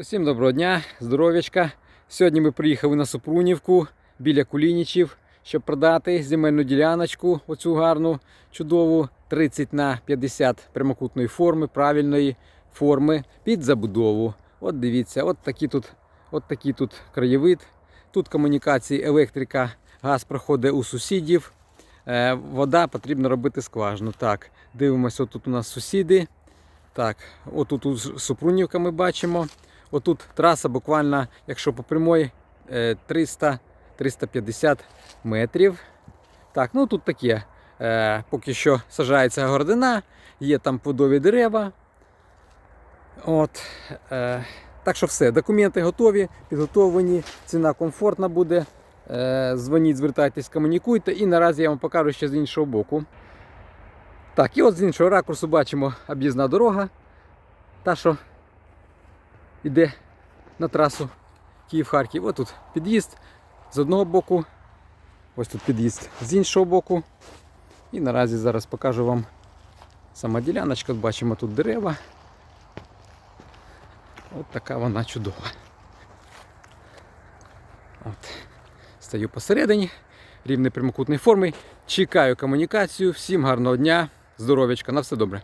Усім доброго дня, здоров'ячка. Сьогодні ми приїхали на Супрунівку біля Кулінічів, щоб продати земельну діляночку, оцю гарну, чудову 30 на 50 прямокутної форми, правильної форми під забудову. От дивіться, от такий тут, от такий тут краєвид. Тут комунікації, електрика, газ проходить у сусідів. Е, Вода потрібно робити скважину. Так, дивимося, тут у нас сусіди. Так, отут у Супрунівка ми бачимо. Отут траса буквально, якщо по прямой, е, 300-350 метрів. Так, ну тут таке. Е, Поки що сажається городина, є там плодові дерева. От, е, так що все, документи готові, підготовлені, ціна комфортна буде. Е, Дзвоніть, звертайтесь, комунікуйте. І наразі я вам покажу ще з іншого боку. Так, і от з іншого ракурсу бачимо об'їзна дорога. Та що йде на трасу Київ-Харків. Ось тут під'їзд з одного боку. Ось тут під'їзд з іншого боку. І наразі зараз покажу вам сама діляночка. Бачимо тут дерева. От така вона чудова. От. Стою посередині, рівної прямокутної форми. Чекаю комунікацію. Всім гарного дня, здоров'ячка, на все добре.